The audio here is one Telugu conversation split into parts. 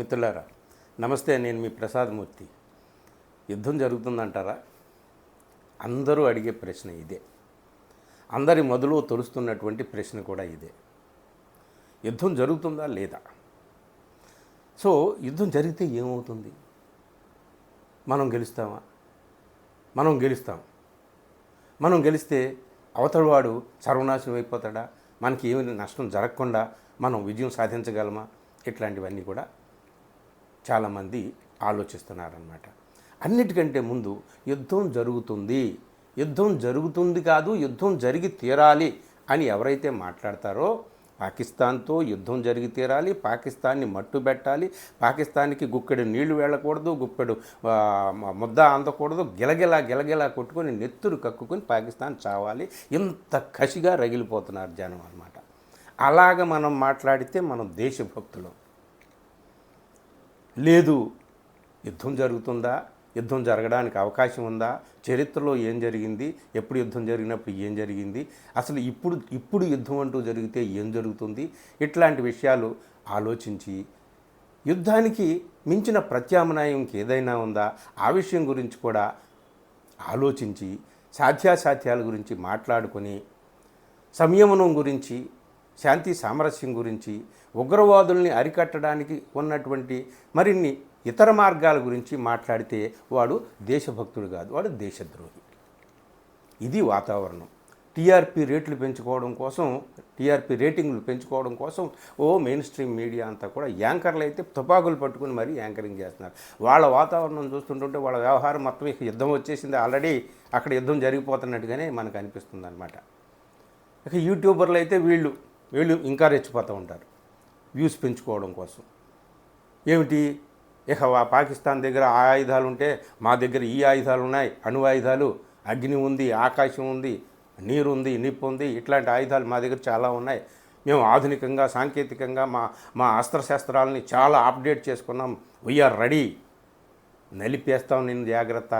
మిత్రులారా నమస్తే నేను మీ ప్రసాదమూర్తి యుద్ధం జరుగుతుందంటారా? అందరూ అడిగే ప్రశ్న ఇదే. అందరి మొదలు తొలుస్తున్నటువంటి ప్రశ్న కూడా ఇదే. యుద్ధం జరుగుతుందా లేదా? సో యుద్ధం జరిగితే ఏమవుతుంది? మనం గెలుస్తామా? మనం గెలుస్తాం. మనం గెలిస్తే అవతలవాడు సర్వనాశనం అయిపోతాడా? మనకి ఏమి నష్టం జరగకుండా మనం విజయం సాధించగలమా? ఇట్లాంటివన్నీ కూడా చాలామంది ఆలోచిస్తున్నారన్నమాట. అన్నిటికంటే ముందు యుద్ధం జరుగుతుంది. యుద్ధం జరుగుతుంది కాదు యుద్ధం జరిగి తీరాలి అని ఎవరైతే మాట్లాడతారో పాకిస్తాన్తో యుద్ధం జరిగి తీరాలి పాకిస్తాన్ని మట్టు పెట్టాలి పాకిస్తాన్కి గుక్కెడు నీళ్ళు వెళ్ళకూడదు గుప్పెడు ముద్ద అందకూడదు గిలగిలా గిలగిలా కొట్టుకొని నెత్తురు కక్కుకొని పాకిస్తాన్ చావాలి. ఇంత కసిగా రగిలిపోతున్నారు జనం అనమాట అలాగ మనం మాట్లాడితే మనం దేశభక్తులం. లేదు. యుద్ధం జరుగుతుందా? యుద్ధం జరగడానికి అవకాశం ఉందా? చరిత్రలో ఏం జరిగింది? ఎప్పుడు యుద్ధం జరిగినప్పుడు ఏం జరిగింది? అసలు ఇప్పుడు ఇప్పుడు యుద్ధం అంటూ జరిగితే ఏం జరుగుతుంది? ఇట్లాంటి విషయాలు ఆలోచించి యుద్ధానికి మించిన ప్రత్యామ్నాయం ఏదైనా ఉందా? ఆ విషయం గురించి కూడా ఆలోచించి సాధ్యాసాధ్యాల గురించి మాట్లాడుకొని సంయమనం గురించి శాంతి సామరస్యం గురించి ఉగ్రవాదుల్ని అరికట్టడానికి ఉన్నటువంటి మరిన్ని ఇతర మార్గాల గురించి మాట్లాడితే వాడు దేశభక్తుడు కాదు వాడు దేశద్రోహి. ఇది వాతావరణం. టీఆర్పీ రేట్లు పెంచుకోవడం కోసం టీఆర్పీ రేటింగ్లు పెంచుకోవడం కోసం ఓ మెయిన్ స్ట్రీమ్ మీడియా అంతా కూడా యాంకర్లు అయితే తుపాకులు పట్టుకుని మరీ యాంకరింగ్ చేస్తున్నారు. వాళ్ళ వాతావరణం చూస్తుంటుంటే వాళ్ళ వ్యవహారం మొత్తం ఇక యుద్ధం వచ్చేసింది. ఆల్రెడీ అక్కడ యుద్ధం జరిగిపోతున్నట్టుగానే మనకు అనిపిస్తుంది అనమాట ఇక యూట్యూబర్లు అయితే వీళ్ళు వీళ్ళు ఇంకా రెచ్చిపోతూ ఉంటారు. వ్యూస్ పెంచుకోవడం కోసం. ఏమిటి? ఇక పాకిస్తాన్ దగ్గర ఆ ఆయుధాలు ఉంటే మా దగ్గర ఈ ఆయుధాలు ఉన్నాయి అణు ఆయుధాలు అగ్ని ఉంది ఆకాశం ఉంది నీరు ఉంది నిప్పు ఉంది ఇట్లాంటి ఆయుధాలు మా దగ్గర చాలా ఉన్నాయి. మేము ఆధునికంగా సాంకేతికంగా మా మా అస్త్రశస్త్రాలని చాలా అప్డేట్ చేసుకున్నాం. వీఆర్ రెడీ నలిపేస్తాం నేను జాగ్రత్త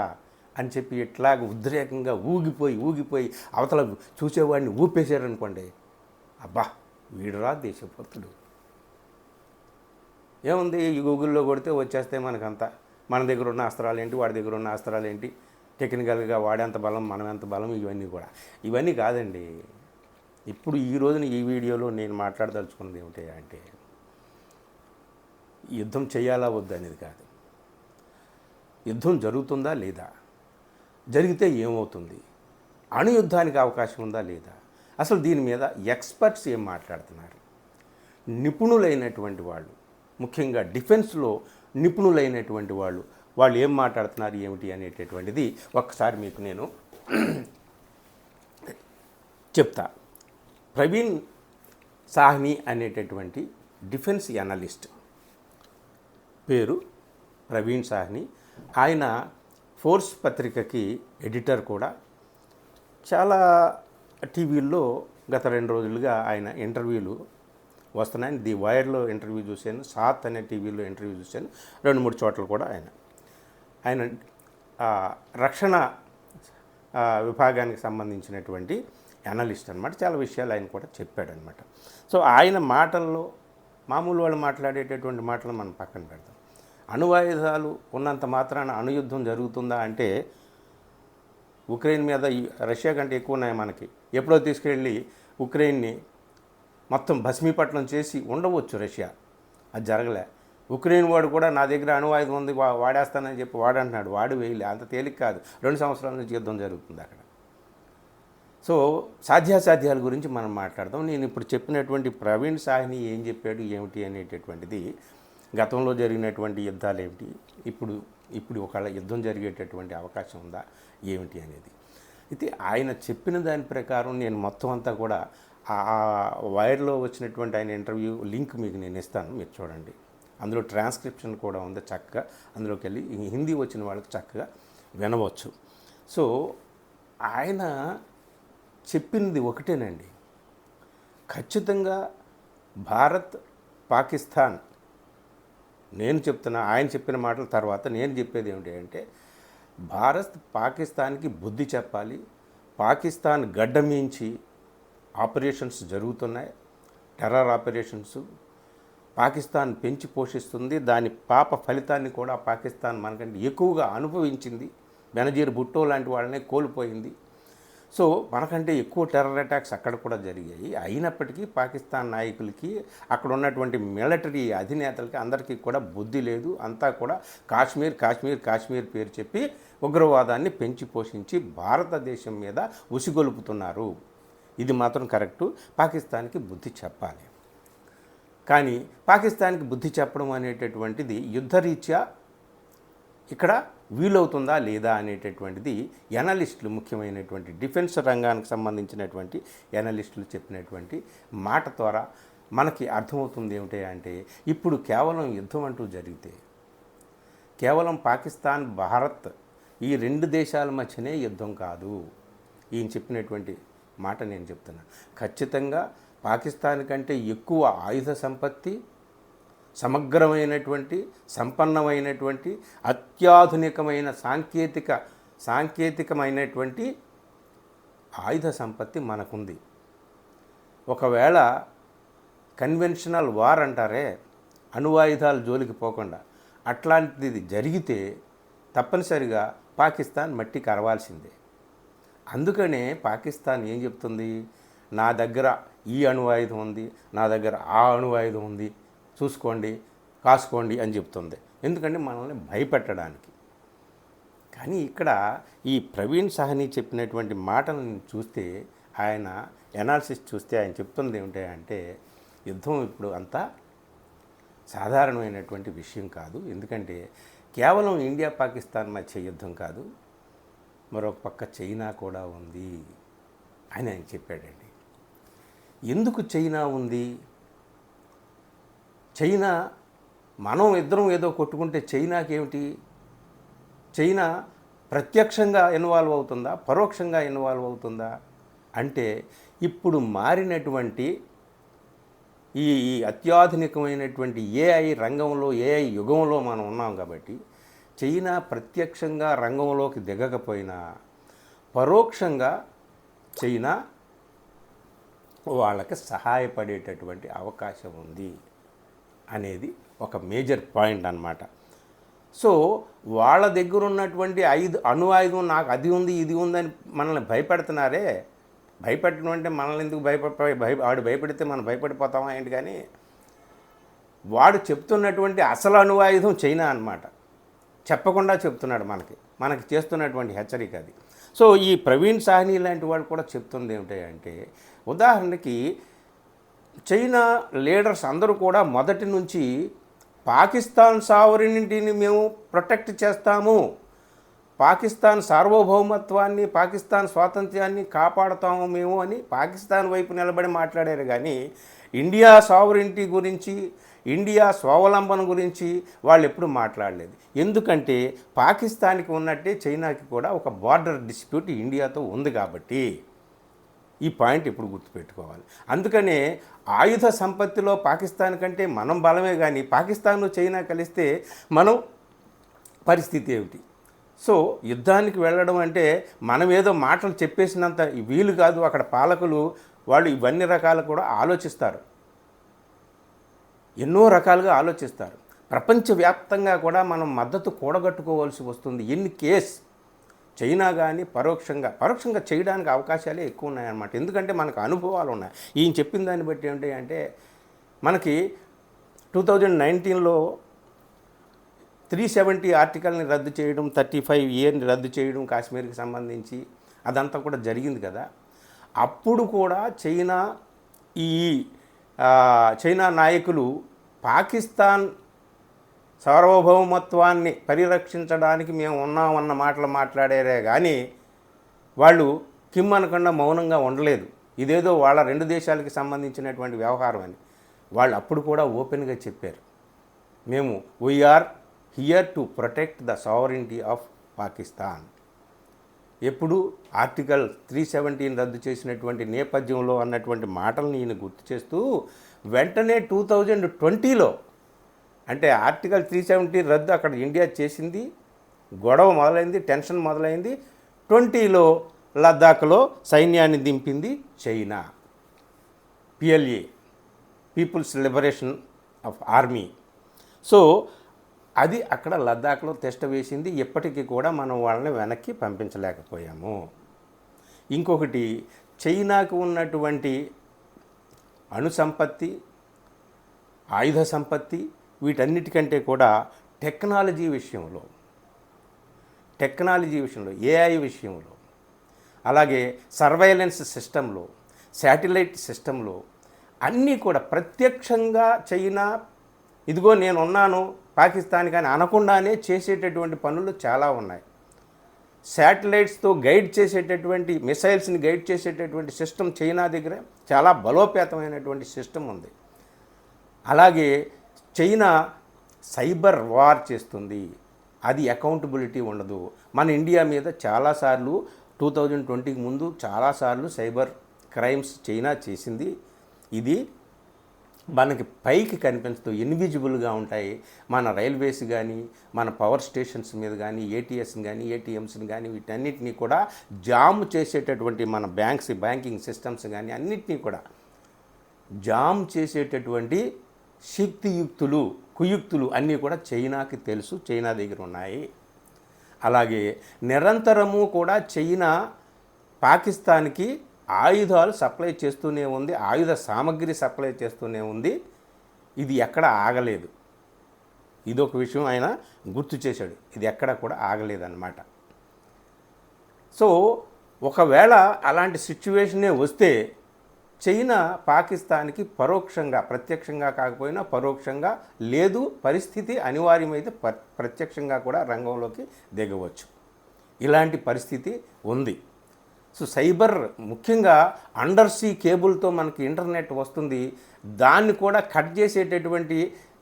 అని చెప్పి ఇట్లాగ ఉద్రేకంగా ఊగిపోయి ఊగిపోయి అవతల చూసేవాడిని ఊపేశారనుకోండి అబ్బా! వీడురా దేశభక్తుడు. ఏముంది? ఈ గూగుల్లో కొడితే వచ్చేస్తాయి మనకంతా. మన దగ్గర ఉన్న అస్త్రాలు ఏంటి వాడి దగ్గర ఉన్న అస్త్రాలు ఏంటి టెక్నికల్గా వాడేంత బలం మనం ఎంత బలం ఇవన్నీ కూడా. ఇవన్నీ కాదండి. ఇప్పుడు ఈ రోజున ఈ వీడియోలో నేను మాట్లాడదలుచుకున్నది ఏమిటి అంటే యుద్ధం చేయాలా వద్దు అనేది కాదు. యుద్ధం జరుగుతుందా లేదా? జరిగితే ఏమవుతుంది? అణు యుద్ధానికి అవకాశం ఉందా లేదా? అసలు దీని మీద ఎక్స్పర్ట్స్ ఏం మాట్లాడుతున్నారు? నిపుణులైనటువంటి వాళ్ళు ముఖ్యంగా డిఫెన్స్లో నిపుణులైనటువంటి వాళ్ళు వాళ్ళు ఏం మాట్లాడుతున్నారు ఏమిటి అనేటటువంటిది ఒక్కసారి మీకు నేను చెప్తా. ప్రవీణ్ సాహ్ని అనేటటువంటి డిఫెన్స్ అనలిస్ట్ పేరు ప్రవీణ్ సాహ్ని. ఆయన ఫోర్స్ పత్రికకి ఎడిటర్ కూడా. చాలా టీవీల్లో గత రెండు రోజులుగా ఆయన ఇంటర్వ్యూలు వస్తున్నాయని ది వైర్లో ఇంటర్వ్యూ చూశాను సాత్ అనే టీవీలో ఇంటర్వ్యూ చూశాను రెండు మూడు చోట్ల కూడా ఆయన. ఆయన రక్షణ విభాగానికి సంబంధించినటువంటి అనలిస్ట్ అనమాట చాలా విషయాలు ఆయన కూడా చెప్పాడనమాట సో ఆయన మాటల్లో మామూలు వాళ్ళు మాట్లాడేటటువంటి మాటలు మనం పక్కన పెడతాం. అణువాయుధాలు ఉన్నంత మాత్రాన అణుయుద్ధం జరుగుతుందా అంటే ఉక్రెయిన్ మీద రష్యా కంటే ఎక్కువ ఉన్నాయి మనకి. ఎప్పుడో తీసుకెళ్ళి ఉక్రెయిన్ని మొత్తం భస్మీపట్నం చేసి ఉండవచ్చు రష్యా. అది జరగలే. ఉక్రెయిన్ వాడు కూడా నా దగ్గర అణువాయుధం ఉంది వా- వాడేస్తానని చెప్పి వాడంటున్నాడు. వాడు వేయలే. అంత తేలిక కాదు. రెండు సంవత్సరాల నుంచి యుద్ధం జరుగుతుంది అక్కడ. సో సాధ్యాసాధ్యాల గురించి మనం మాట్లాడదాం. నేను ఇప్పుడు చెప్పినటువంటి ప్రవీణ్ సాహిని ఏం చెప్పాడు ఏమిటి అనేటటువంటిది గతంలో జరిగినటువంటి యుద్ధాలు ఏమిటి ఇప్పుడు ఇప్పుడు ఒకవేళ యుద్ధం జరిగేటటువంటి అవకాశం ఉందా ఏమిటి అనేది. అయితే ఆయన చెప్పిన దాని ప్రకారం నేను మొత్తం అంతా కూడా ఆ వైర్లో వచ్చినటువంటి ఆయన ఇంటర్వ్యూ లింక్ మీకు నేను ఇస్తాను మీరు చూడండి. అందులో ట్రాన్స్క్రిప్షన్ కూడా ఉంది చక్కగా. అందులోకి వెళ్ళి హిందీ వచ్చిన వాళ్ళకి చక్కగా వినవచ్చు. సో ఆయన చెప్పింది ఒకటేనండి. ఖచ్చితంగా భారత్ పాకిస్తాన్ నేను చెప్తున్నా ఆయన చెప్పిన మాటల తర్వాత నేను చెప్పేది ఏమిటి అంటే భారత్ పాకిస్తాన్కి బుద్ధి చెప్పాలి. పాకిస్తాన్ గడ్డమించి ఆపరేషన్స్ జరుగుతున్నాయి. Terror operations. పాకిస్తాన్ పెంచి పోషిస్తుంది. దాని పాప ఫలితాన్ని కూడా పాకిస్తాన్ మనకంటే ఎక్కువగా అనుభవించింది. బెనజీర్ భుట్టో లాంటి వాళ్ళనే కోల్పోయింది. సో మనకంటే ఎక్కువ టెర్రర్ అటాక్స్ అక్కడ కూడా జరిగాయి. అయినప్పటికీ పాకిస్తాన్ నాయకులకి అక్కడ ఉన్నటువంటి మిలిటరీ అధినేతలకి అందరికీ కూడా బుద్ధి లేదు. అంతా కూడా కాశ్మీర్ కాశ్మీర్ కాశ్మీర్ పేరు చెప్పి ఉగ్రవాదాన్ని పెంచి పోషించి భారతదేశం మీద ఉసిగొలుపుతున్నారు. ఇది మాత్రం కరెక్టు. పాకిస్తాన్కి బుద్ధి చెప్పాలి. కానీ పాకిస్తాన్కి బుద్ధి చెప్పడం అనేటటువంటిది యుద్ధరీత్యా ఇక్కడ వీలవుతుందా లేదా అనేటటువంటిది ఎనలిస్టులు ముఖ్యమైనటువంటి డిఫెన్స్ రంగానికి సంబంధించినటువంటి ఎనలిస్టులు చెప్పినటువంటి మాట ద్వారా మనకి అర్థమవుతుంది ఏమిటి అంటే ఇప్పుడు కేవలం యుద్ధం అంటూ జరిగితే కేవలం పాకిస్తాన్ భారత్ ఈ రెండు దేశాల మధ్యనే యుద్ధం కాదు. ఈయన చెప్పినటువంటి మాట నేను చెప్తున్నా. ఖచ్చితంగా పాకిస్తాన్ కంటే ఎక్కువ ఆయుధ సంపత్తి సమగ్రమైనటువంటి సంపన్నమైనటువంటి అత్యాధునికమైన సాంకేతిక సాంకేతికమైనటువంటి ఆయుధ సంపత్తి మనకుంది. ఒకవేళ కన్వెన్షనల్ వార్ అంటారే అణువాయుధాలు జోలికి పోకుండా అట్లాంటిది జరిగితే తప్పనిసరిగా పాకిస్తాన్ మట్టి కరవాల్సిందే. అందుకనే పాకిస్తాన్ ఏం చెప్తుంది? నా దగ్గర ఈ అణువాయుధం ఉంది నా దగ్గర ఆ అణువాయుధం ఉంది చూసుకోండి కాసుకోండి అని చెప్తుంది. ఎందుకంటే మనల్ని భయపెట్టడానికి. కానీ ఇక్కడ ఈ ప్రవీణ్ సాహ్ని చెప్పినటువంటి మాటలను చూస్తే ఆయన ఎనాలిసిస్ చూస్తే ఆయన చెప్తుంది ఏమిటి అంటే యుద్ధం ఇప్పుడు అంతా సాధారణమైనటువంటి విషయం కాదు. ఎందుకంటే కేవలం ఇండియా పాకిస్తాన్ మధ్య యుద్ధం కాదు. మరొక పక్క చైనా కూడా ఉంది అని ఆయన చెప్పాడండి. ఎందుకు చైనా ఉంది? చైనా మనం ఇద్దరం ఏదో కొట్టుకుంటే చైనాకి ఏమిటి చైనా ప్రత్యక్షంగా ఇన్వాల్వ్ అవుతుందా? పరోక్షంగా ఇన్వాల్వ్ అవుతుందా? అంటే ఇప్పుడు మారినటువంటి ఈ ఈ అత్యాధునికమైనటువంటి ఏఐ రంగంలో ఏఐ యుగంలో మనం ఉన్నాం కాబట్టి చైనా ప్రత్యక్షంగా రంగంలోకి దిగకపోయినా పరోక్షంగా చైనా వాళ్ళకి సహాయపడేటటువంటి అవకాశం ఉంది. అనేది ఒక మేజర్ పాయింట్ అన్నమాట. సో వాళ్ళ దగ్గర ఉన్నటువంటి ఐదు అణు ఆయుధం నాకు అది ఉంది ఇది ఉందని మనల్ని భయపెడుతున్నారే? భయపెట్టడం అంటే మనల్ని ఎందుకు భయపడ భయ వాడు భయపెడితే మనం భయపడిపోతామా ఏంటి కానీ వాడు చెప్తున్నటువంటి అసలు అణువాయుధం చైనా అన్నమాట. చెప్పకుండా చెప్తున్నాడు మనకి. మనకి చేస్తున్నటువంటి హెచ్చరిక అది. సో ఈ ప్రవీణ్ సాహ్ని లాంటి వాడు కూడా చెప్తుంది ఏమిటంటే ఉదాహరణకి చైనా లీడర్స్ అందరూ కూడా మొదటి నుంచి పాకిస్తాన్ సావరినిటీని మేము ప్రొటెక్ట్ చేస్తాము. పాకిస్తాన్ సార్వభౌమత్వాన్ని పాకిస్తాన్ స్వాతంత్ర్యాన్ని కాపాడుతాము మేము అని పాకిస్తాన్ వైపు నిలబడి మాట్లాడారు. కానీ ఇండియా సావరింటీ గురించి ఇండియా స్వావలంబన గురించి వాళ్ళు ఎప్పుడు మాట్లాడలేదు. ఎందుకంటే పాకిస్తాన్కి ఉన్నట్టే చైనాకి కూడా ఒక బార్డర్ డిస్ప్యూట్ ఇండియాతో ఉంది కాబట్టి ఈ పాయింట్ ఇప్పుడు గుర్తుపెట్టుకోవాలి. అందుకనే ఆయుధ సంపత్తిలో పాకిస్తాన్ కంటే మనం బలమే కానీ పాకిస్తాన్ చైనా కలిస్తే మనం పరిస్థితి ఏమిటి? సో యుద్ధానికి వెళ్ళడం అంటే మనం ఏదో మాటలు చెప్పేసినంత వీలు కాదు. అక్కడ పాలకులు వాళ్ళు ఇవన్నీ రకాలు కూడా ఆలోచిస్తారు. ఎన్నో రకాలుగా ఆలోచిస్తారు. ప్రపంచవ్యాప్తంగా కూడా మనం మద్దతు కూడగట్టుకోవాల్సి వస్తుంది. ఎన్ని కేస్ చైనా కానీ పరోక్షంగా పరోక్షంగా చేయడానికి అవకాశాలే ఎక్కువ ఉన్నాయన్నమాట ఎందుకంటే మనకు అనుభవాలు ఉన్నాయి. ఈయన చెప్పిన దాన్ని బట్టి ఏంటి అంటే మనకి టూ థౌజండ్ నైన్టీన్లో త్రీ సెవెంటీ ఆర్టికల్ని రద్దు చేయడం థర్టీ ఫైవ్ ఇయర్ని రద్దు చేయడం కాశ్మీర్కి సంబంధించి అదంతా కూడా జరిగింది కదా. అప్పుడు కూడా చైనా ఈ చైనా నాయకులు పాకిస్తాన్ సార్వభౌమత్వాన్ని పరిరక్షించడానికి మేము ఉన్నామన్న మాటలు మాట్లాడారే కానీ వాళ్ళు కిమ్ అనకుండా మౌనంగా ఉండలేదు. ఇదేదో వాళ్ళ రెండు దేశాలకి సంబంధించినటువంటి వ్యవహారం అని. వాళ్ళు అప్పుడు కూడా ఓపెన్గా చెప్పారు. మేము we're here to protect the sovereignty of Pakistan ఎప్పుడు ఆర్టికల్ త్రీ సెవెంటీన్ రద్దు చేసినటువంటి నేపథ్యంలో అన్నటువంటి మాటలను ఈయన గుర్తు చేస్తూ వెంటనే టూ థౌజండ్ ట్వంటీలో అంటే ఆర్టికల్ త్రీ సెవెంటీ రద్దు అక్కడ ఇండియా చేసింది గొడవ మొదలైంది టెన్షన్ మొదలైంది. ట్వంటీలో లద్దాఖ్లో సైన్యాన్ని దింపింది China. PLA people's liberation of army. So అది అక్కడ లద్దాఖ్లో టెస్ట్ వేసింది ఇప్పటికీ కూడా మనం వాళ్ళని వెనక్కి పంపించలేకపోయాము. ఇంకొకటి చైనాకు ఉన్నటువంటి అణు సంపత్తి ఆయుధ సంపత్తి వీటన్నిటికంటే కూడా టెక్నాలజీ విషయంలో టెక్నాలజీ విషయంలో ఏఐ విషయంలో అలాగే సర్వైలెన్స్ సిస్టంలో శాటిలైట్ సిస్టంలో అన్నీ కూడా ప్రత్యక్షంగా చైనా ఇదిగో నేను ఉన్నాను పాకిస్తాన్ కానీ అనకుండానే చేసేటటువంటి పనులు చాలా ఉన్నాయి. శాటిలైట్స్తో గైడ్ చేసేటటువంటి మిసైల్స్ని గైడ్ చేసేటటువంటి సిస్టమ్ చైనా దగ్గర చాలా బలోపేతమైనటువంటి సిస్టమ్ ఉంది. అలాగే చైనా సైబర్ వార్ చేస్తుంది. అది అకౌంటబిలిటీ ఉండదు. మన ఇండియా మీద చాలాసార్లు టూ థౌజండ్ ట్వంటీకి ముందు చాలాసార్లు సైబర్ క్రైమ్స్ చైనా చేసింది. ఇది మనకి పైకి కనిపించదు ఇన్విజిబుల్గా ఉంటాయి. మన రైల్వేస్ కానీ మన పవర్ స్టేషన్స్ మీద కానీ ఏటీఎస్ కానీ ఏటీఎంస్ని కానీ వీటన్నిటినీ కూడా జామ్ చేసేటటువంటి మన బ్యాంక్స్ బ్యాంకింగ్ సిస్టమ్స్ కానీ అన్నిటినీ కూడా జామ్ చేసేటటువంటి శక్తియుక్తులు కుయుక్తులు అన్నీ కూడా చైనాకి తెలుసు చైనా దగ్గర ఉన్నాయి. అలాగే నిరంతరము కూడా చైనా పాకిస్తాన్కి ఆయుధాలు సప్లై చేస్తూనే ఉంది ఆయుధ సామగ్రి సప్లై చేస్తూనే ఉంది. ఇది ఎక్కడ ఆగలేదు. ఇది ఒక విషయం ఆయన గుర్తు చేశాడు ఇది ఎక్కడ కూడా ఆగలేదన్నమాట. సో ఒకవేళ అలాంటి సిచ్యువేషనే వస్తే చైనా పాకిస్తాన్కి పరోక్షంగా ప్రత్యక్షంగా కాకపోయినా పరోక్షంగా లేదు పరిస్థితి అనివార్యమైతే ప్ర ప్రత్యక్షంగా కూడా రంగంలోకి దిగవచ్చు. ఇలాంటి పరిస్థితి ఉంది. సో సైబర్ ముఖ్యంగా అండర్ సీ కేబుల్తో మనకి ఇంటర్నెట్ వస్తుంది. దాన్ని కూడా కట్ చేసేటటువంటి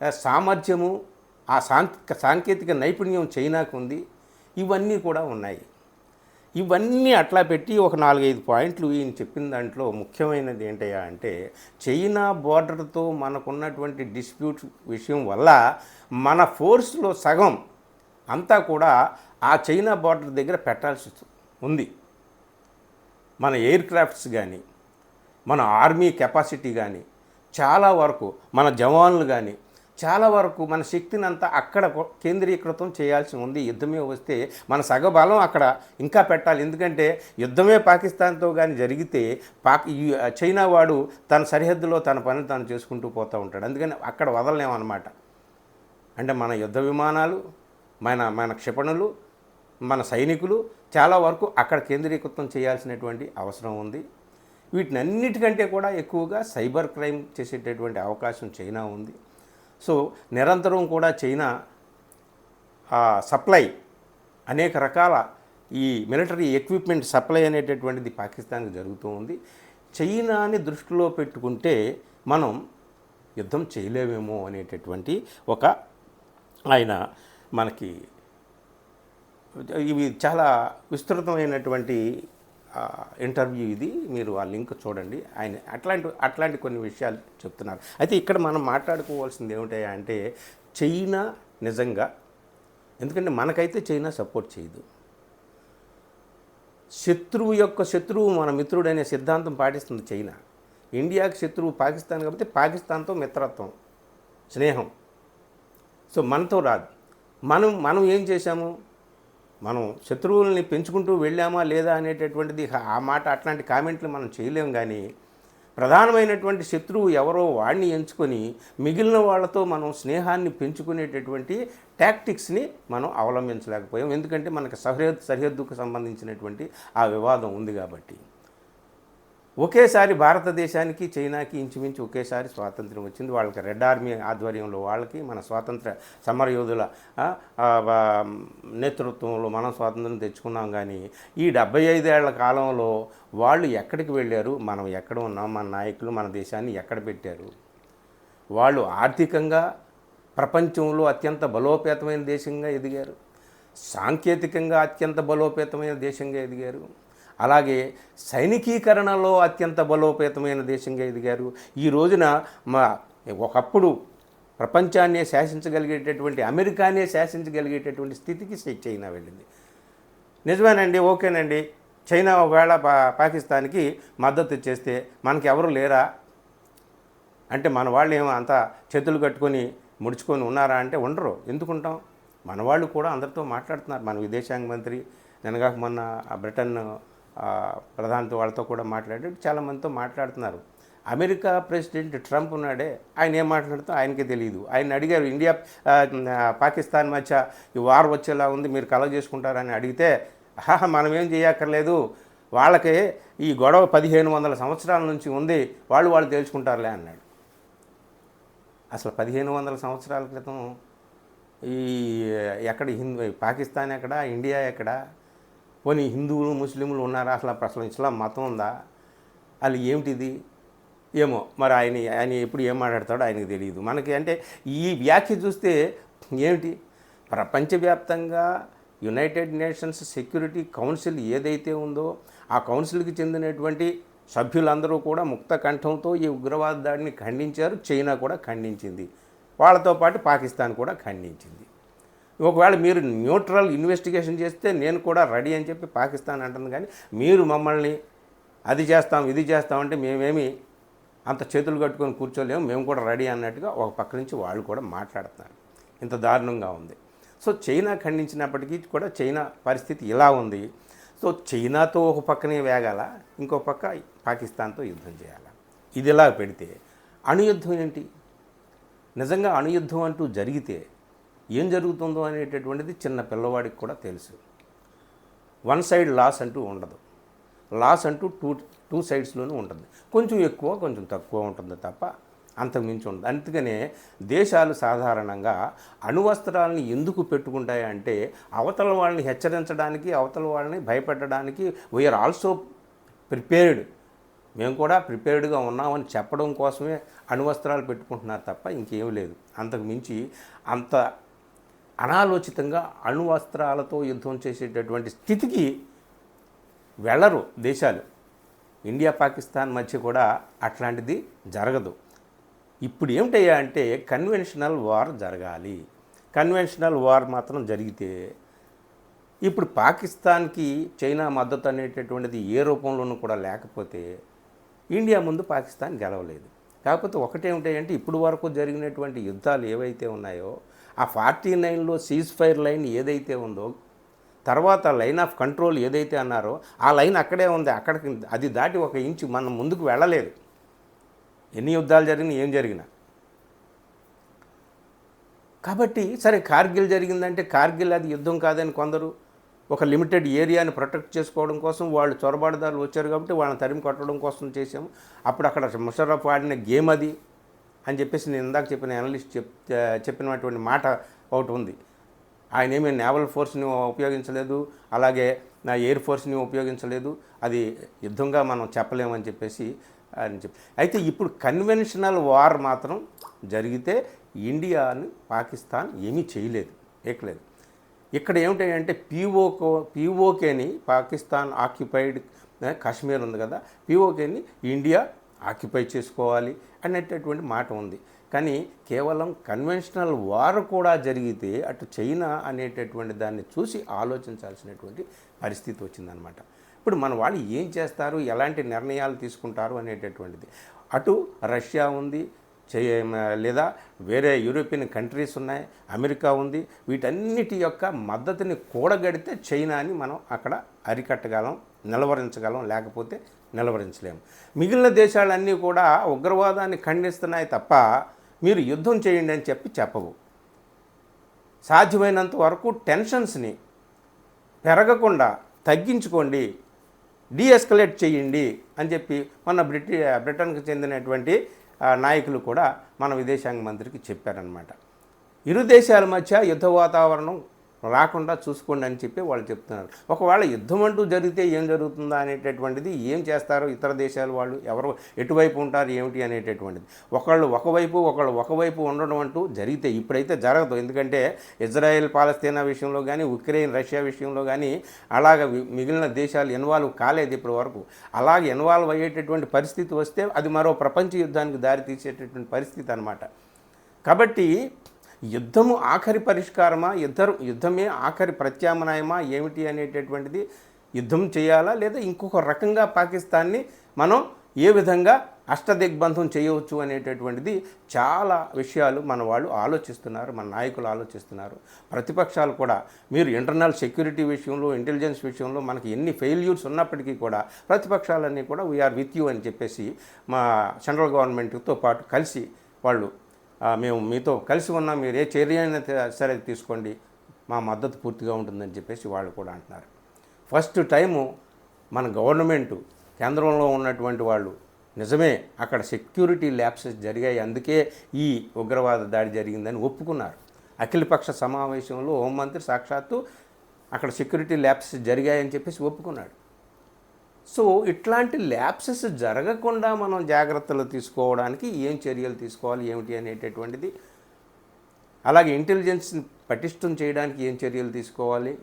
సామర్థ్యము ఆ సాంక సాంకేతిక నైపుణ్యం చైనాకు ఉంది. ఇవన్నీ కూడా ఉన్నాయి. ఇవన్నీ అట్లా పెట్టి ఒక నాలుగైదు పాయింట్లు ఈయన చెప్పిన దాంట్లో ముఖ్యమైనది ఏంటయ్యా అంటే చైనా బార్డర్తో మనకున్నటువంటి డిస్ప్యూట్ విషయం వల్ల మన ఫోర్స్లో సగం అంతా కూడా ఆ చైనా బార్డర్ దగ్గర పెట్టాల్సి ఉంది. మన ఎయిర్ క్రాఫ్ట్స్ కానీ మన ఆర్మీ కెపాసిటీ కానీ చాలా వరకు మన జవాన్లు కానీ చాలా వరకు మన శక్తిని అంతా అక్కడ కేంద్రీకృతం చేయాల్సి ఉంది. యుద్ధమే వస్తే మన సగబలం అక్కడ ఇంకా పెట్టాలి. ఎందుకంటే యుద్ధమే పాకిస్తాన్తో కానీ జరిగితే పాక్ చైనా వాడు తన సరిహద్దులో తన పని తాను చేసుకుంటూ పోతూ ఉంటాడు. అందుకని అక్కడ వదలలేమన్నమాట. అంటే మన యుద్ధ విమానాలు మన మన క్షిపణులు మన సైనికులు చాలా వరకు అక్కడ కేంద్రీకృతం చేయాల్సినటువంటి అవసరం ఉంది. వీటినన్నిటికంటే కూడా ఎక్కువగా సైబర్ క్రైమ్ చేసేటటువంటి అవకాశం చైనా ఉంది. సో నిరంతరం కూడా చైనా ఆ సప్లై అనేక రకాల ఈ మిలిటరీ ఎక్విప్మెంట్ సప్లై అనేటటువంటిది పాకిస్తాన్కి జరుగుతూ ఉంది. చైనాని దృష్టిలో పెట్టుకుంటే మనం యుద్ధం చేయలేమేమో అనేటటువంటి ఒక ఆయన మనకి ఇవి చాలా విస్తృతమైనటువంటి ఇంటర్వ్యూ ఇది మీరు ఆ లింక్ చూడండి. ఆయన అట్లాంటి అట్లాంటి కొన్ని విషయాలు చెప్తున్నారు. అయితే ఇక్కడ మనం మాట్లాడుకోవాల్సింది ఏమిటా అంటే చైనా నిజంగా ఎందుకంటే మనకైతే చైనా సపోర్ట్ చేయదు. శత్రువు యొక్క శత్రువు మన మిత్రుడు అనే సిద్ధాంతం పాటిస్తుంది చైనా. ఇండియాకి శత్రువు పాకిస్తాన్ కాబట్టి పాకిస్తాన్తో మిత్రత్వం స్నేహం. సో మనతో రాదు. మనం మనం ఏం చేశాము? మనం శత్రువుల్ని పెంచుకుంటూ వెళ్ళామా లేదా అనేటటువంటిది ఆ మాట అట్లాంటి కామెంట్లు మనం చేయలేం కానీ ప్రధానమైనటువంటి శత్రువు ఎవరో వాడిని ఎంచుకొని మిగిలిన వాళ్ళతో మనం స్నేహాన్ని పెంచుకునేటటువంటి టాక్టిక్స్ని మనం అవలంబించలేకపోయాం. ఎందుకంటే మనకు సరిహద్దు సరిహద్దుకు సంబంధించినటువంటి ఆ వివాదం ఉంది కాబట్టి. ఒకేసారి భారతదేశానికి చైనాకి ఇంచుమించు ఒకేసారి స్వాతంత్రం వచ్చింది. వాళ్ళకి రెడ్ ఆర్మీ ఆధ్వర్యంలో వాళ్ళకి మన స్వాతంత్ర సమరయోధుల నేతృత్వంలో మనం స్వాతంత్రం తెచ్చుకున్నాం కానీ ఈ డెబ్బై ఐదేళ్ళ కాలంలో వాళ్ళు ఎక్కడికి వెళ్ళారు? మనం ఎక్కడ ఉన్నాం? మన నాయకులు మన దేశాన్ని ఎక్కడ పెట్టారు? వాళ్ళు ఆర్థికంగా ప్రపంచంలో అత్యంత బలోపేతమైన దేశంగా ఎదిగారు. సాంకేతికంగా అత్యంత బలోపేతమైన దేశంగా ఎదిగారు. అలాగే సైనికీకరణలో అత్యంత బలోపేతమైన దేశంగా ఎదిగారు. ఈ రోజున మా ఒకప్పుడు ప్రపంచాన్నే శాసించగలిగేటటువంటి అమెరికానే శాసించగలిగేటటువంటి స్థితికి చైనా వెళ్ళింది. నిజమేనండి ఓకేనండి. చైనా ఒకవేళ పా పాకిస్తాన్కి మద్దతు చేస్తే మనకి ఎవరు లేరా? అంటే మన వాళ్ళు ఏమో అంత చేతులు కట్టుకొని ముడుచుకొని ఉన్నారా అంటే ఉండరు. ఎందుకుంటాం? మన వాళ్ళు కూడా అందరితో మాట్లాడుతున్నారు. మన విదేశాంగ మంత్రి నినగాక మొన్న ఆ బ్రిటన్ ప్రధానితో వాళ్ళతో కూడా మాట్లాడి చాలామందితో మాట్లాడుతున్నారు. అమెరికా ప్రెసిడెంట్ ట్రంప్ ఉన్నాడే ఆయన ఏం మాట్లాడుతూ ఆయనకే తెలియదు ఆయన అడిగారు ఇండియా పాకిస్తాన్ మధ్య ఈ వార్ వచ్చేలా ఉంది మీరు కలవ చేసుకుంటారని అడిగితే ఆహా మనం ఏం చేయక్కర్లేదు. వాళ్ళకి ఈ గొడవ పదిహేను వందల సంవత్సరాల నుంచి ఉంది వాళ్ళు వాళ్ళు తేల్చుకుంటారులే అన్నాడు. అసలు పదిహేను వందల సంవత్సరాల క్రితం ఈ ఎక్కడ హిందూ పాకిస్తాన్ ఎక్కడ ఇండియా ఎక్కడ? పోనీ హిందువులు ముస్లింలు ఉన్నారా? అసలు అసలు ఇస్లాం మతం ఉందా? అది ఏమిటిది? ఏమో మరి ఆయన ఆయన ఎప్పుడు ఏం మాట్లాడతాడో ఆయనకు తెలియదు. మనకి అంటే ఈ వ్యాఖ్య చూస్తే ఏమిటి? ప్రపంచవ్యాప్తంగా యునైటెడ్ నేషన్స్ సెక్యూరిటీ కౌన్సిల్ ఏదైతే ఉందో ఆ కౌన్సిల్కి చెందినటువంటి సభ్యులందరూ కూడా ముక్త కంఠంతో ఈ ఉగ్రవాద దాడిని ఖండించారు. చైనా కూడా ఖండించింది. వాళ్ళతో పాటు పాకిస్తాన్ కూడా ఖండించింది. ఒకవేళ మీరు న్యూట్రల్ ఇన్వెస్టిగేషన్ చేస్తే నేను కూడా రెడీ అని చెప్పి పాకిస్తాన్ అంటుంది కానీ మీరు మమ్మల్ని అది చేస్తాం ఇది చేస్తాం అంటే మేమేమి అంత చేతులు కట్టుకొని కూర్చోలేము. మేము కూడా రెడీ అన్నట్టుగా ఒక పక్క నుంచి వాళ్ళు కూడా మాట్లాడుతున్నారు. ఇంత దారుణంగా ఉంది. సో చైనా ఖండించినప్పటికీ కూడా చైనా పరిస్థితి ఇలా ఉంది. సో చైనాతో ఒక పక్కనే వేగాల ఇంకో పక్క పాకిస్తాన్తో యుద్ధం చేయాల. ఇది ఇలా పెడితే అణుయుద్ధం ఏంటి? నిజంగా అణుయుద్ధం అంటూ జరిగితే ఏం జరుగుతుందో అనేటటువంటిది చిన్న పిల్లవాడికి కూడా తెలుసు. వన్ సైడ్ లాస్ అంటూ ఉండదు. లాస్ అంటూ టూ టూ సైడ్స్లోనూ ఉంటుంది. కొంచెం ఎక్కువ కొంచెం తక్కువ ఉంటుంది తప్ప అంతకుమించి ఉండదు. అందుకనే దేశాలు సాధారణంగా అణువస్త్రాలని ఎందుకు పెట్టుకుంటాయి అంటే అవతల వాళ్ళని హెచ్చరించడానికి అవతల వాళ్ళని భయపెట్టడానికి వీఆర్ ఆల్సో ప్రిపేర్డ్ మేము కూడా ప్రిపేర్డ్గా ఉన్నామని చెప్పడం కోసమే అణువస్త్రాలు పెట్టుకుంటున్నారు తప్ప ఇంకేం లేదు. అంతకు మించి అంత అనాలోచితంగా అణువస్త్రాలతో యుద్ధం చేసేటటువంటి స్థితికి వెళ్ళరు దేశాలు. ఇండియా పాకిస్తాన్ మధ్య కూడా అట్లాంటిది జరగదు. ఇప్పుడు ఏమిటయ్యా అంటే కన్వెన్షనల్ వార్ జరగాలి. కన్వెన్షనల్ వార్ మాత్రం జరిగితే ఇప్పుడు పాకిస్తాన్కి చైనా మద్దతు అనేటటువంటిది ఏ రూపంలోనూ కూడా లేకపోతే ఇండియా ముందు పాకిస్తాన్ గెలవలేదు. కాకపోతే ఒకటేమిటంటే ఇప్పుడు వరకు జరిగినటువంటి యుద్ధాలు ఏవైతే ఉన్నాయో ఆ ఫార్టీ నైన్లో సీజ్ ఫైర్ లైన్ ఏదైతే ఉందో తర్వాత లైన్ ఆఫ్ కంట్రోల్ ఏదైతే అన్నారో ఆ లైన్ అక్కడే ఉంది. అక్కడికి అది దాటి ఒక ఇంచు మనం ముందుకు వెళ్ళలేదు. ఎన్ని యుద్ధాలు జరిగినా ఏం జరిగినా. కాబట్టి సరే కార్గిల్ జరిగిందంటే కార్గిల్ అది యుద్ధం కాదని కొందరు ఒక లిమిటెడ్ ఏరియాని ప్రొటెక్ట్ చేసుకోవడం కోసం వాళ్ళు చొరబాటుదారులు వచ్చారు కాబట్టి వాళ్ళని తరిమి కొట్టడం కోసం చేసాము అప్పుడు అక్కడ ముషర్రఫ్ ఆడిన గేమ్ అది. అని చెప్పేసి నేను ఇందాక చెప్పిన అనలిస్ట్ చెప్ చెప్పినటువంటి మాట ఒకటి ఉంది. ఆయన ఏమీ నేవల్ ఫోర్స్ని ఉపయోగించలేదు అలాగే నా ఎయిర్ ఫోర్స్ని ఉపయోగించలేదు. అది యుద్ధంగా మనం చెప్పలేమని చెప్పేసి అని చెప్పి అయితే ఇప్పుడు కన్వెన్షనల్ వార్ మాత్రం జరిగితే ఇండియాని పాకిస్తాన్ ఏమీ చేయలేదు ఏకలేదు. ఇక్కడ ఏమిటంటే పీఓకో పీఓకేని పాకిస్తాన్ ఆక్యుపైడ్ కాశ్మీర్ ఉంది కదా పీఓకేని ఇండియా ఆక్యుపై చేసుకోవాలి అనేటటువంటి మాట ఉంది. కానీ కేవలం కన్వెన్షనల్ వార్ కూడా జరిగితే అటు చైనా అనేటటువంటి దాన్ని చూసి ఆలోచించాల్సినటువంటి పరిస్థితి వచ్చిందనమాట ఇప్పుడు మన వాళ్ళు ఏం చేస్తారు? ఎలాంటి నిర్ణయాలు తీసుకుంటారు అనేటటువంటిది. అటు రష్యా ఉంది లేదా వేరే యూరోపియన్ కంట్రీస్ ఉన్నాయి అమెరికా ఉంది. వీటన్నిటి యొక్క మద్దతుని కూడగడితే చైనాని మనం అక్కడ అరికట్టగలం. నిలవరించగలం లేకపోతే నిలవరించలేము. మిగిలిన దేశాలన్నీ కూడా ఉగ్రవాదాన్ని ఖండిస్తున్నాయి తప్ప మీరు యుద్ధం చేయండి అని చెప్పి చెప్పవు. సాధ్యమైనంత వరకు టెన్షన్స్ని పెరగకుండా తగ్గించుకోండి డీఎస్కలేట్ చేయండి అని చెప్పి మన బ్రిటి బ్రిటన్కి చెందినటువంటి నాయకులు కూడా మన విదేశాంగ మంత్రికి చెప్పారనమాట ఇరు దేశాల మధ్య యుద్ధ వాతావరణం రాకుండా చూసుకోండి అని చెప్పి వాళ్ళు చెప్తున్నారు. ఒకవేళ యుద్ధం అంటూ జరిగితే ఏం జరుగుతుందా అనేటటువంటిది ఏం చేస్తారో ఇతర దేశాల వాళ్ళు ఎవరు ఎటువైపు ఉంటారు ఏమిటి అనేటటువంటిది. ఒకళ్ళు ఒకవైపు ఒకళ్ళు ఒకవైపు ఉండడం అంటూ జరిగితే ఇప్పుడైతే జరగదు. ఎందుకంటే ఇజ్రాయెల్ పాలస్తీనా విషయంలో కానీ ఉక్రెయిన్ రష్యా విషయంలో కానీ అలాగ మిగిలిన దేశాలు ఇన్వాల్వ్ కాలేదు ఇప్పటి వరకు. అలాగే ఇన్వాల్వ్ అయ్యేటటువంటి పరిస్థితి వస్తే అది మరో ప్రపంచ యుద్ధానికి దారి తీసేటటువంటి పరిస్థితి అనమాట కాబట్టి యుద్ధము ఆఖరి పరిష్కారమా? యుద్ధం యుద్ధమే ఆఖరి ప్రత్యామ్నాయమా? ఏమిటి అనేటటువంటిది యుద్ధం చేయాలా? లేదా ఇంకొక రకంగా పాకిస్తాన్ని మనం ఏ విధంగా అష్టదిగ్బంధం చేయవచ్చు అనేటటువంటిది చాలా విషయాలు మన వాళ్ళు ఆలోచిస్తున్నారు మన నాయకులు ఆలోచిస్తున్నారు. ప్రతిపక్షాలు కూడా మీరు ఇంటర్నల్ సెక్యూరిటీ విషయంలో ఇంటెలిజెన్స్ విషయంలో మనకి ఎన్ని ఫెయిల్యూర్స్ ఉన్నప్పటికీ కూడా ప్రతిపక్షాలన్నీ కూడా వీఆర్ విత్ యూ అని చెప్పేసి మా సెంట్రల్ గవర్నమెంట్తో పాటు కలిసి వాళ్ళు మేము మీతో కలిసి ఉన్నాం. మీరు ఏ చర్య అయినా సరే తీసుకోండి. మా మద్దతు పూర్తిగా ఉంటుందని చెప్పేసి వాళ్ళు కూడా అంటున్నారు. ఫస్ట్ టైము మన గవర్నమెంటు కేంద్రంలో ఉన్నటువంటి వాళ్ళు నిజమే అక్కడ సెక్యూరిటీ ల్యాప్సెస్ జరిగాయి. అందుకే ఈ ఉగ్రవాద దాడి జరిగిందని ఒప్పుకున్నారు. అఖిలపక్ష సమావేశంలో హోంమంత్రి సాక్షాత్తు అక్కడ సెక్యూరిటీ ల్యాప్సెస్ జరిగాయని చెప్పేసి ఒప్పుకున్నాడు. సో ఇట్లాంటి ల్యాప్సెస్ జరగకుండా మనం జాగ్రత్తలు తీసుకోవడానికి ఏం చర్యలు తీసుకోవాలి ఏమిటి అనేటటువంటిది అలాగే ఇంటెలిజెన్స్ని పటిష్టం చేయడానికి ఏం చర్యలు తీసుకోవాలి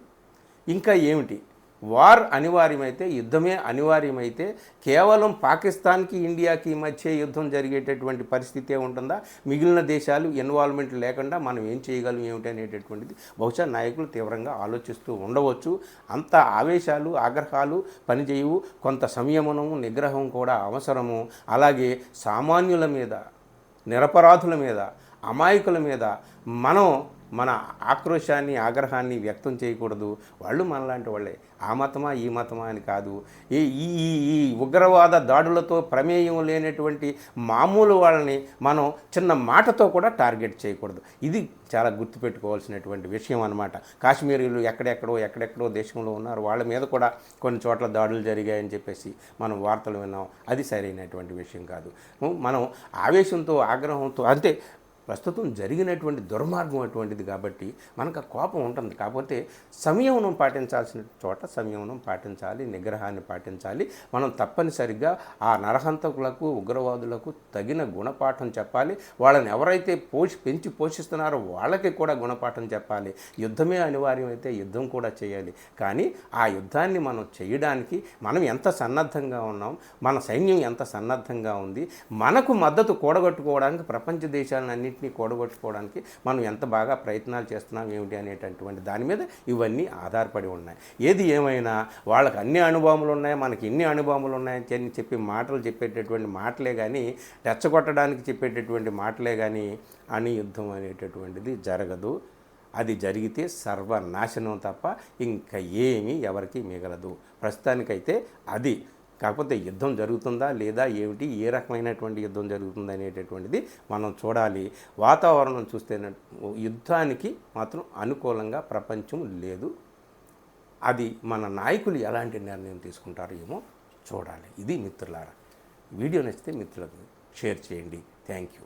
ఇంకా ఏమిటి? వార్ అనివార్యమైతే యుద్ధమే అనివార్యమైతే కేవలం పాకిస్తాన్కి ఇండియాకి మధ్య యుద్ధం జరిగేటటువంటి పరిస్థితే ఉంటుందా? మిగిలిన దేశాలు ఇన్వాల్వ్మెంట్ లేకుండా మనం ఏం చేయగలం ఏమిటి అనేటటువంటిది బహుశా నాయకులు తీవ్రంగా ఆలోచిస్తూ ఉండవచ్చు. అంత ఆవేశాలు ఆగ్రహాలు పనిచేయవు. కొంత సంయమనము నిగ్రహం కూడా అవసరము. అలాగే సామాన్యుల మీద నిరపరాధుల మీద అమాయకుల మీద మనం మన ఆక్రోశాన్ని ఆగ్రహాన్ని వ్యక్తం చేయకూడదు. వాళ్ళు మనలాంటి వాళ్ళే. ఆ మతమా ఈ మతమా అని కాదు. ఈ ఈ ఈ- ఈ ఉగ్రవాద దాడులతో ప్రమేయం లేనటువంటి మామూలు వాళ్ళని మనం చిన్న మాటతో కూడా టార్గెట్ చేయకూడదు. ఇది చాలా గుర్తుపెట్టుకోవాల్సినటువంటి విషయం అనమాట కాశ్మీరీలు ఎక్కడెక్కడో ఎక్కడెక్కడో దేశంలో ఉన్నారు. వాళ్ళ మీద కూడా కొన్ని చోట్ల దాడులు జరిగాయని చెప్పేసి మనం వార్తలు విన్నాం. అది సరైనటువంటి విషయం కాదు. మనం ఆవేశంతో ఆగ్రహంతో అంతే ప్రస్తుతం జరిగినటువంటి దుర్మార్గం అటువంటిది కాబట్టి మనకు ఆ కోపం ఉంటుంది. కాకపోతే సంయమనం పాటించాల్సిన చోట సంయమనం పాటించాలి నిగ్రహాన్ని పాటించాలి. మనం తప్పనిసరిగా ఆ నరహంతకులకు ఉగ్రవాదులకు తగిన గుణపాఠం చెప్పాలి. వాళ్ళని ఎవరైతే పోషి పెంచి పోషిస్తున్నారో వాళ్ళకి కూడా గుణపాఠం చెప్పాలి. యుద్ధమే అనివార్యమైతే యుద్ధం కూడా చేయాలి. కానీ ఆ యుద్ధాన్ని మనం చేయడానికి మనం ఎంత సన్నద్ధంగా ఉన్నాం మన సైన్యం ఎంత సన్నద్ధంగా ఉంది మనకు మద్దతు కూడగట్టుకోవడానికి ప్రపంచ అన్నింటినీ కూడగొట్టుకోవడానికి మనం ఎంత బాగా ప్రయత్నాలు చేస్తున్నాం ఏమిటి అనేటటువంటి దాని మీద ఇవన్నీ ఆధారపడి ఉన్నాయి. ఏది ఏమైనా వాళ్ళకి అన్ని అనుభవములు ఉన్నాయి మనకి ఇన్ని అనుభవములు ఉన్నాయని చెప్పి- చెప్పి మాటలు చెప్పేటటువంటి మాటలే కానీ రెచ్చగొట్టడానికి చెప్పేటటువంటి మాటలే కానీ అని యుద్ధం అనేటటువంటిది జరగదు. అది జరిగితే సర్వనాశనం తప్ప ఇంకా ఏమీ ఎవరికి మిగలదు. ప్రస్తుతానికైతే అది కాకపోతే యుద్ధం జరుగుతుందా లేదా ఏమిటి ఏ రకమైనటువంటి యుద్ధం జరుగుతుంది అనేటటువంటిది మనం చూడాలి. వాతావరణం చూస్తే యుద్ధానికి మాత్రం అనుకూలంగా ప్రపంచం లేదు. అది మన నాయకులు ఎలాంటి నిర్ణయం తీసుకుంటారో ఏమో చూడాలి. ఇది మిత్రులారా. వీడియో నచ్చితే మిత్రులకు షేర్ చేయండి. Thank you.